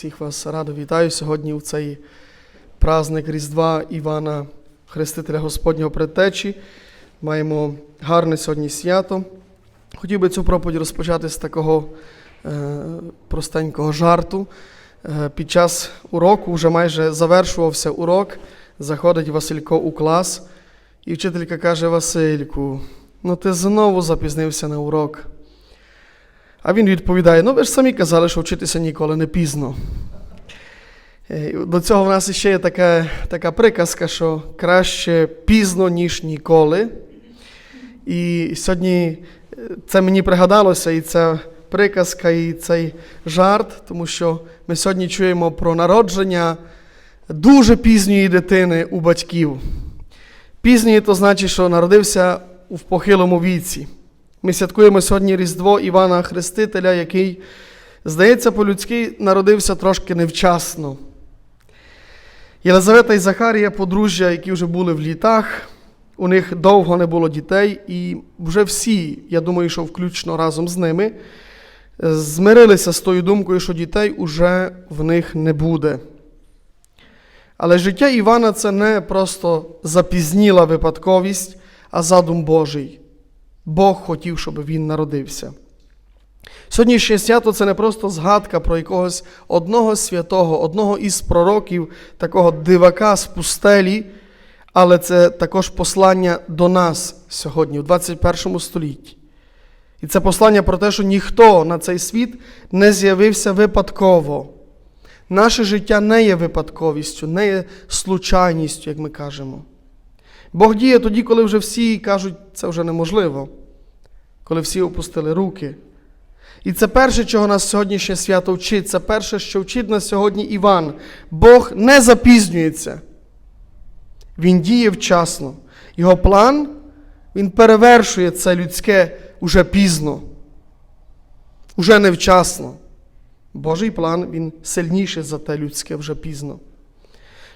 Всіх вас радо вітаю сьогодні у цей праздник Різдва Івана, Хрестителя Господнього предтечі. Маємо гарне сьогодні свято. Хотів би цю проповідь розпочати з такого е, простенького жарту. Е, під час уроку вже майже завершувався урок. Заходить Василько у клас, і вчителька каже: Васильку, ну ти знову запізнився на урок. А він відповідає: ну ви ж самі казали, що вчитися ніколи не пізно. Е, До цього в нас ще є така, така приказка, що краще пізно, ніж ніколи. І сьогодні е, це мені пригадалося, і ця приказка, і цей жарт, тому що ми сьогодні чуємо про народження дуже пізньої дитини у батьків. Пізньої то значить, що народився в похилому віці. Ми святкуємо сьогодні Різдво Івана Хрестителя, який, здається, по-людськи народився трошки невчасно. Єлизавета і Захарія, подружжя, які вже були в літах, у них довго не було дітей, і вже всі, я думаю, що включно разом з ними, змирилися з тою думкою, що дітей уже в них не буде. Але життя Івана це не просто запізніла випадковість, а задум Божий. Бог хотів, щоб він народився. Сьогоднішнє свято це не просто згадка про якогось одного святого, одного із пророків, такого дивака з пустелі, але це також послання до нас сьогодні, у 21 столітті. І це послання про те, що ніхто на цей світ не з'явився випадково. Наше життя не є випадковістю, не є случайністю, як ми кажемо. Бог діє тоді, коли вже всі кажуть, це вже неможливо, коли всі опустили руки. І це перше, чого нас сьогоднішнє свято вчить, це перше, що вчить нас сьогодні Іван. Бог не запізнюється. Він діє вчасно. Його план, він перевершує це людське уже пізно, уже невчасно. Божий план, він сильніший за те людське вже пізно.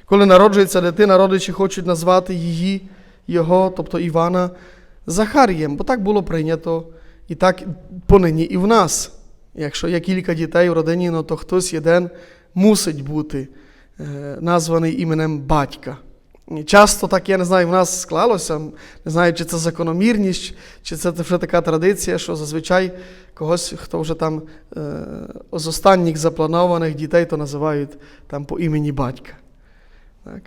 Коли народжується дитина, родичі хочуть назвати її, його, тобто Івана, Захарієм, бо так було прийнято, і так понині і в нас. Якщо є кілька дітей у родині, ну, то хтось один мусить бути е, названий іменем батька. Часто так, я не знаю, в нас склалося, не знаю, чи це закономірність, чи це вже така традиція, що зазвичай когось, хто вже там е, з останніх запланованих дітей, то називають там по імені батька. Так?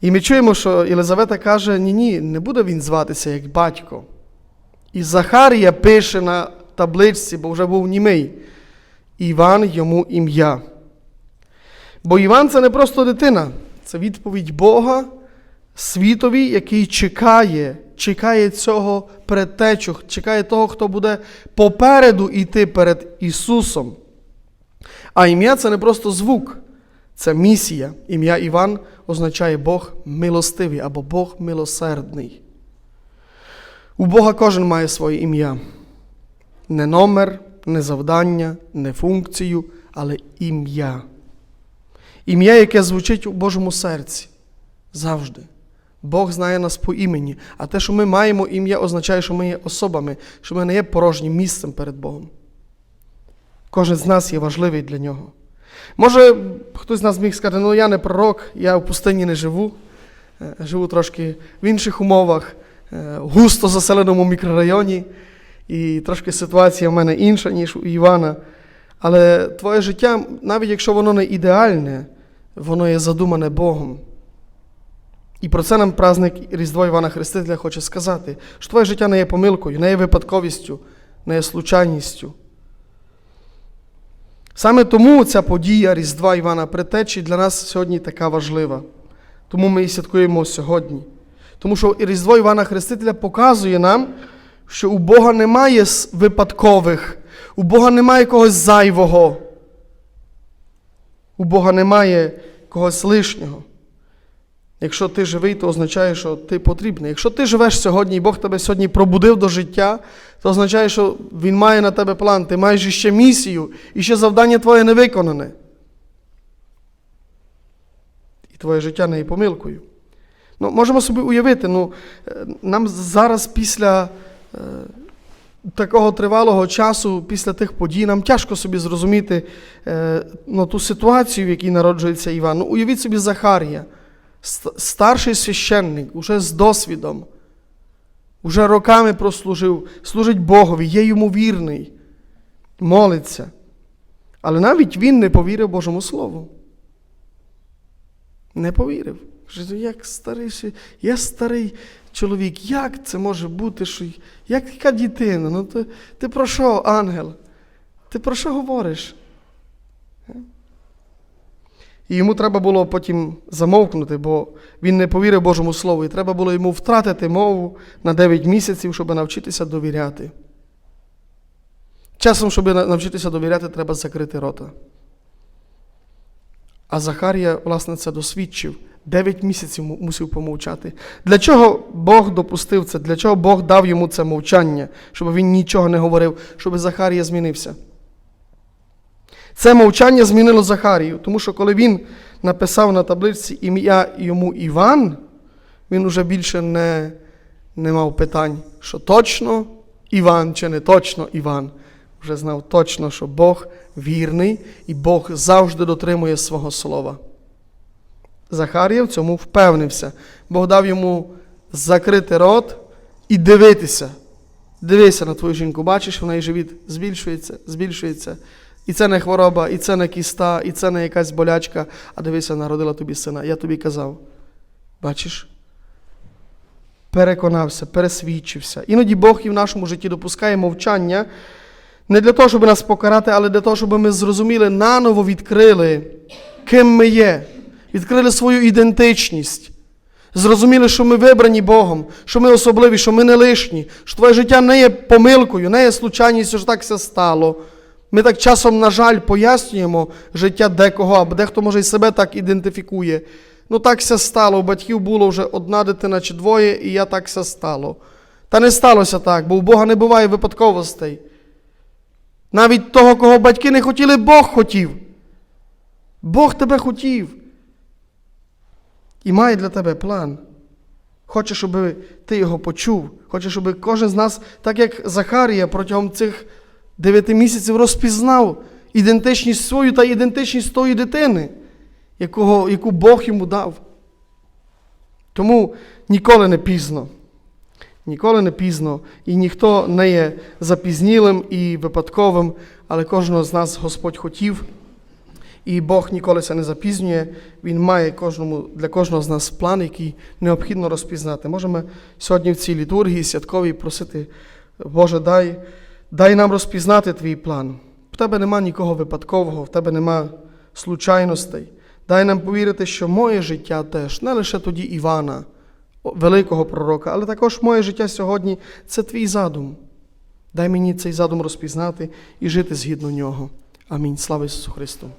І ми чуємо, що Єлизавета каже: ні, ні, не буде він зватися як батько. І Захарія пише на табличці, бо вже був німий. Іван йому ім'я. Бо Іван це не просто дитина, це відповідь Бога світові, який чекає, чекає цього предтечу, чекає того, хто буде попереду йти перед Ісусом. А ім'я це не просто звук, це місія. Ім'я Іван означає Бог милостивий або Бог милосердний. У Бога кожен має своє ім'я. Не номер, не завдання, не функцію, але ім'я. Ім'я, яке звучить у Божому серці завжди. Бог знає нас по імені, а те, що ми маємо ім'я, означає, що ми є особами, що ми не є порожнім місцем перед Богом. Кожен з нас є важливий для нього. Може, хтось з нас міг сказати, ну я не пророк, я в пустині не живу, е, живу трошки в інших умовах, е, густо заселеному мікрорайоні, і трошки ситуація в мене інша, ніж у Івана. Але твоє життя, навіть якщо воно не ідеальне, воно є задумане Богом. І про це нам праздник Різдво Івана Хрестителя хоче сказати, що твоє життя не є помилкою, не є випадковістю, не є случайністю. Саме тому ця подія Різдва Івана Претечі для нас сьогодні така важлива. Тому ми і святкуємо сьогодні. Тому що Різдво Івана Хрестителя показує нам, що у Бога немає випадкових, у Бога немає когось зайвого, у Бога немає когось лишнього. Якщо ти живий, то означає, що ти потрібний. Якщо ти живеш сьогодні, і Бог тебе сьогодні пробудив до життя, то означає, що Він має на тебе план, ти маєш іще місію, і ще завдання твоє не виконане. І твоє життя не є помилкою. Ну, Можемо собі уявити, ну, нам зараз після такого тривалого часу після тих подій нам тяжко собі зрозуміти е, ну, ту ситуацію, в якій народжується Іван. Ну, уявіть собі Захарія, старший священник, уже з досвідом, уже роками прослужив, служить Богові, є йому вірний, молиться. Але навіть він не повірив Божому Слову. Не повірив. Каже, «Ну, як старий, я старий чоловік, як це може бути? Що, як яка дитина? Ну, ти, ти про що, ангел? Ти про що говориш? І йому треба було потім замовкнути, бо він не повірив Божому Слову, і треба було йому втратити мову на 9 місяців, щоб навчитися довіряти. Часом, щоб навчитися довіряти, треба закрити рота. А Захарія, власне, це досвідчив. Дев'ять місяців мусив помовчати. Для чого Бог допустив це? Для чого Бог дав йому це мовчання, щоб він нічого не говорив, щоб Захарія змінився? Це мовчання змінило Захарію, тому що коли він написав на табличці ім'я йому Іван, він уже більше не, не мав питань, що точно Іван чи не точно Іван. Вже знав точно, що Бог вірний і Бог завжди дотримує свого слова. Захарія в цьому впевнився. Бог дав йому закрити рот і дивитися. Дивися на твою жінку, бачиш, в неї живіт збільшується, збільшується. І це не хвороба, і це не кіста, і це не якась болячка, а дивися, народила тобі сина. Я тобі казав. Бачиш? Переконався, пересвідчився. Іноді Бог і в нашому житті допускає мовчання не для того, щоб нас покарати, але для того, щоб ми зрозуміли, наново відкрили, ким ми є, відкрили свою ідентичність. Зрозуміли, що ми вибрані Богом, що ми особливі, що ми не лишні, що твоє життя не є помилкою, не є случайністю, що так все стало. Ми так часом, на жаль, пояснюємо життя декого, або дехто може і себе так ідентифікує. Ну так все стало, у батьків було вже одна дитина чи двоє, і я так все стало. Та не сталося так, бо у Бога не буває випадковостей. Навіть того, кого батьки не хотіли, Бог хотів. Бог тебе хотів. І має для тебе план. Хоче, щоб ти його почув. Хоче, щоб кожен з нас, так як Захарія, протягом цих дев'яти місяців розпізнав ідентичність свою та ідентичність тої дитини, якого, яку Бог йому дав. Тому ніколи не пізно. Ніколи не пізно, і ніхто не є запізнілим і випадковим, але кожного з нас Господь хотів, і Бог ніколи це не запізнює. Він має кожному, для кожного з нас план, який необхідно розпізнати. Можемо сьогодні в цій літургії святковій просити, Боже, дай, дай нам розпізнати твій план. В тебе нема нікого випадкового, в тебе нема случайностей. Дай нам повірити, що моє життя теж, не лише тоді Івана великого пророка, але також моє життя сьогодні це твій задум. Дай мені цей задум розпізнати і жити згідно нього. Амінь. Слава Ісусу Христу!